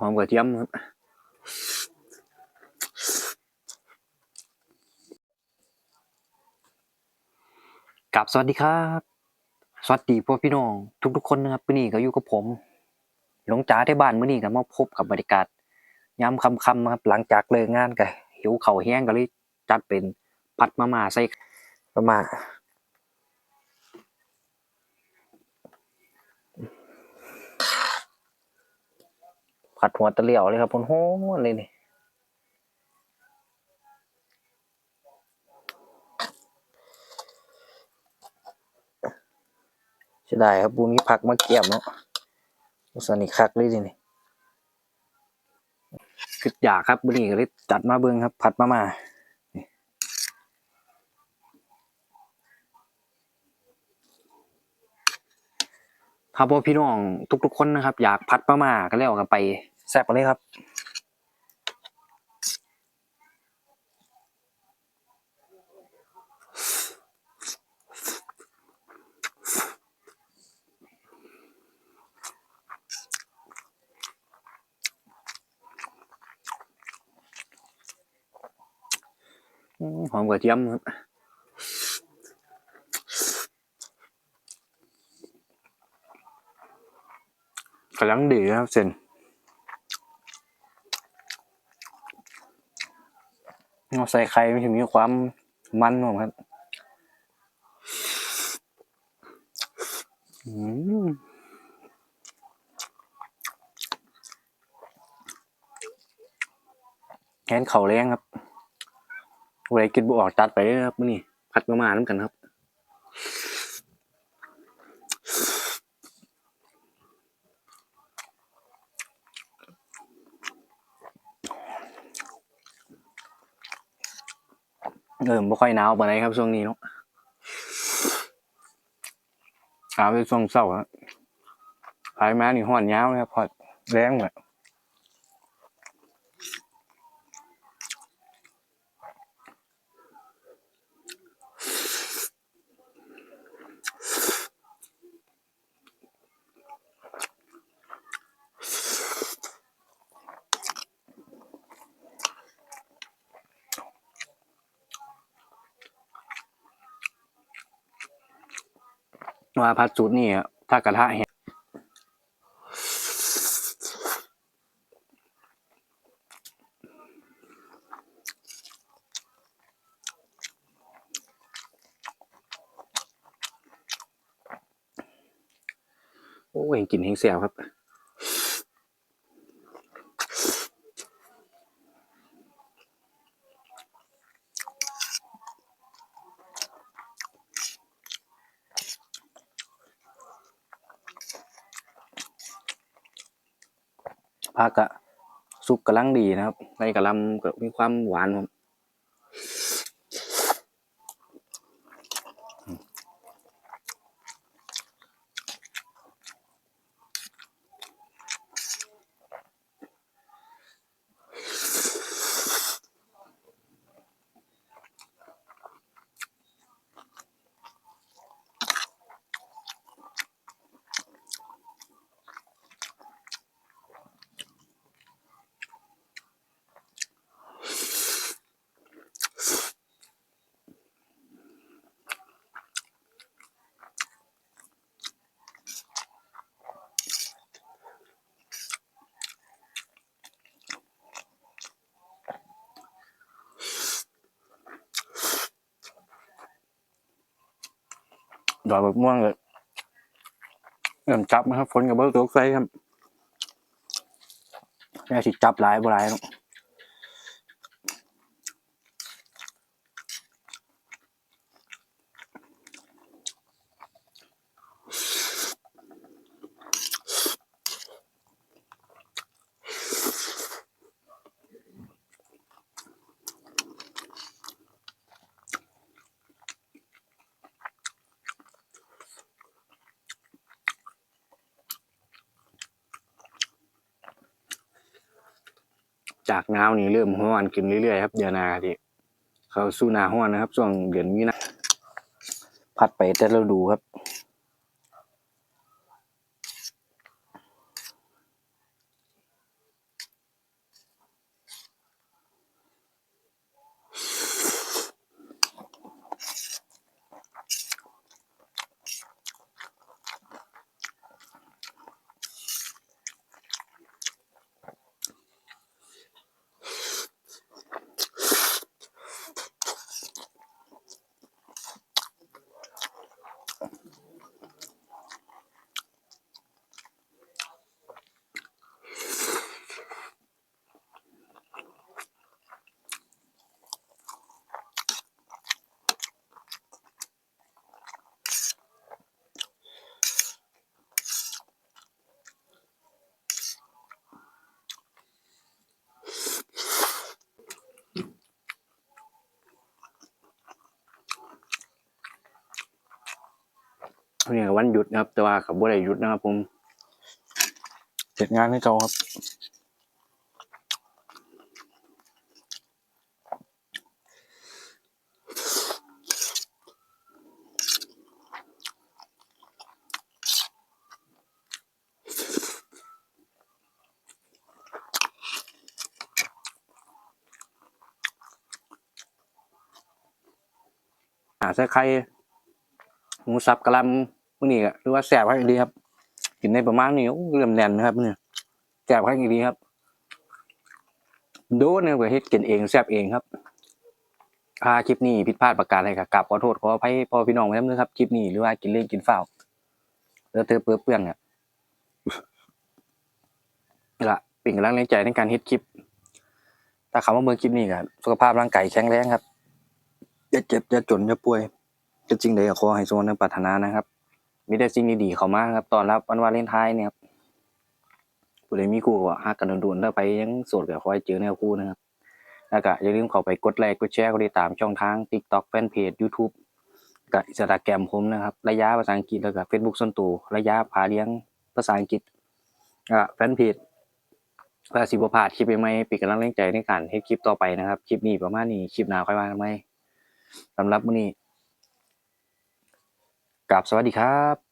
หอมกระเทียมครับกับสวัสดีครับ สวัสดีพ่อพี่น้อง ทุกๆคนนะครับมื้อนี้ก็อยู่กับผม หลวงจ๋าที่บ้านมื้อนี้ก็มาพบกับบรรยากาศยามค่ำๆครับหลังจากเลิกงานก็หิวเข้าแห้งก็เลยจัดเป็นผัดมาม่าใส่มาม่า ผัดหัวตะเลียวเลยครับโหนๆเลยนี่เสียดายครับบูมีผักมาเกี่ยมเนาะสนิคักเลยทีนี่คืออยากครับบุรีก็เลยจัดมาเบิ่งครับ ผัดมามาครับพ่อพี่น้องทุกๆคนนะครับ อยากผัดมามาก็แล้วกันไป แซ่บกันเลยครับ หอมกระเทียมครับกำลังดีครับเซน เราใส่ไข่มันถึงมีความมันของครับอืมแกนเข่าแรงครับอะไรกินบุออกจัดไปเลยครับมื่อนี้พัดมามาน้ำกันครับ เออบ่ค่อยหนาวปานใดครับช่วงนี้เนาะหนาเป็นช่วงเช้าครับขายมานี่ฮ้อนยาวเลยครับพอดแรงแบบ ว่าพัดสูตรนี่ถ้ากระทะแห้งโอ้ยกลินแห้งแซ่บครับ ผักอะสุกกำลังดีนะครับในกะลำก็มีความหวานครับ ดอกแบบม่วงเลยเริ่มจับนะครับฝนกับเบิร์ตกใส่ครับแม่สิจับหลายบ่หลายเนาะ จากหนาวนี่เริ่มห้อนขึ้นเรื่อยๆครับเดือนหน้าที่เข้าสู่หน้าห้อนนะครับช่วงเดือนมีนาพัดไปแต่เราดูครับ นี่ก็วันหยุดนะครับ แต่ว่ากับบ่ได้หยุดนะครับ ผมเสร็จงานให้เขาครับหาใส่ไข่ หมูสับกระลำมื้อนี้ก็หรือว่าแซ่บให้ดีครับ กินในประมาณนี้โอ้เริ่มแน่นนะครับเนี่ยแซ่บให้ดีครับดนเนี่ยก็เฮ็ดกินเองแซ่บเองครับถ้าคลิปนี้ผิดพลาดประการใดก็กราบขอโทษขออภัยพ่อพี่น้องไว้นำนะครับคลิปนี้หรือว่ากินเล่นกินเฝ้าแล้วเธอเปื้อเปื้อนเนี่ยละเป็นกำลังแรงใจในการเฮ็ดคลิปถ้าคำว่าเบิ่งคลิปนี้ก็สุขภาพร่างกายแข็งแรงครับอย่าเจ็บอย่าจนอย่าป่วย จะจริงใดก็ขอให้สมหวังดังปรารถนานะครับ มีแต่สิ่งดีๆเข้ามาครับตอนรับวันวาเลนไทน์เนี่ยครับผู้ใดมีคู่ก็ฮักกันด่วนๆถ้าไปยังโสดก็ขอให้เจอแนวคู่นะครับแล้วก็อย่าลืมเข้าไปกดไลค์กดแชร์กดติดตามช่องทาง TikTok แฟนเพจ YouTube กับอินสตาแกรมผมนะครับ ระยะภาษาอังกฤษแล้วก็ Facebook ส่วนตัวระยะพาเลี้ยงภาษาอังกฤษก็แฟนเพจเพื่อสิบพาดคลิปใหม่ๆป็นกำลังแรงใจในการเฮ็ดคลิปต่อไปนะครับ คลิปนี้ประมาณนี้คลิปหน้าค่อยว่ากันใหมสำหรับมื้อนี้ กราบสวัสดีครับ